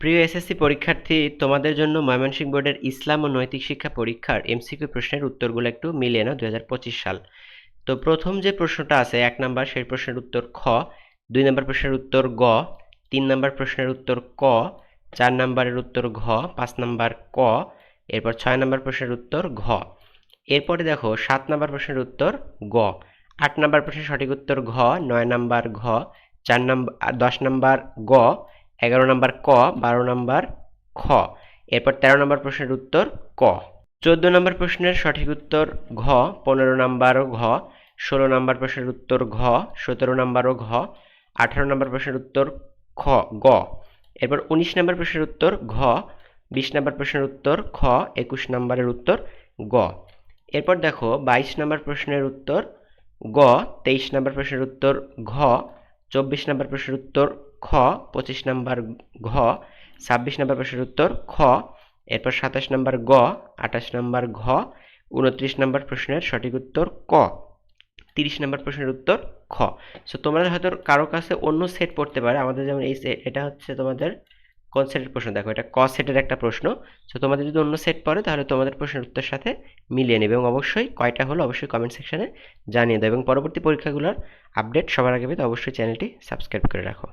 প্রিয় এসএসসি পরীক্ষার্থী, তোমাদের জন্য ময়মনসিংহ বোর্ডের ইসলাম ও নৈতিক শিক্ষা পরীক্ষার এমসিকিউ প্রশ্নের উত্তরগুলো একটু মিলিয়ে নাও দু হাজার পঁচিশ সাল। তো প্রথম যে প্রশ্নটা আছে, এক নাম্বার সেই প্রশ্নের উত্তর খ, দুই নাম্বার প্রশ্নের উত্তর গ, তিন নাম্বার প্রশ্নের উত্তর ক, চার নাম্বারের উত্তর ঘ, পাঁচ নাম্বার ক, এরপর ছয় নাম্বার প্রশ্নের উত্তর ঘ। এরপরে দেখো, সাত নাম্বার প্রশ্নের উত্তর গ, আট নাম্বার প্রশ্নের সঠিক উত্তর ঘ, নয় নাম্বার ঘ, চার নাম্বার দশ নাম্বার গ এগারো নাম্বার ক, বারো নাম্বার খ। এরপর তেরো নম্বর প্রশ্নের উত্তর ক। চোদ্দ নম্বর প্রশ্নের সঠিক উত্তর ঘ, পনেরো নাম্বারও ঘ, ষোলো নম্বর প্রশ্নের উত্তর ঘ, সতেরো নাম্বারও ঘ, আঠারো নম্বর প্রশ্নের উত্তর খ, গ। এরপর উনিশ নম্বর প্রশ্নের উত্তর ঘ, বিশ নম্বর প্রশ্নের উত্তর খ, একুশ নম্বরের উত্তর গ। এরপর দেখো, বাইশ নম্বর প্রশ্নের উত্তর গ, তেইশ নম্বর প্রশ্নের উত্তর ঘ, চব্বিশ নম্বর প্রশ্নের উত্তর খ, পঁচিশ নম্বর ঘ, ছাব্বিশ নম্বর প্রশ্নের উত্তর, খ, এরপর সাতাশ নম্বর গ, আঠাশ নম্বর ঘ উনত্রিশ নম্বর প্রশ্নের সঠিক উত্তর ক, তিরিশ নম্বর প্রশ্নের উত্তর খ। সো তোমাদের হয়তো কারও কাছে অন্য সেট পড়তে পারে। আমাদের যেমন এই সেট এটা হচ্ছে তোমাদের কোন সেটের প্রশ্ন? দেখো, এটা ক সেটের একটা প্রশ্ন। সো তোমাদের যদি অন্য সেট পড়ে, তাহলে তোমাদের প্রশ্নের উত্তর সাথে মিলিয়ে নেবে এবং অবশ্যই কয়টা হলো অবশ্যই কমেন্ট সেকশানে জানিয়ে দেবে এবং পরবর্তী পরীক্ষাগুলোর আপডেট সবার আগে পেতে অবশ্যই চ্যানেলটি সাবস্ক্রাইব করে রাখো।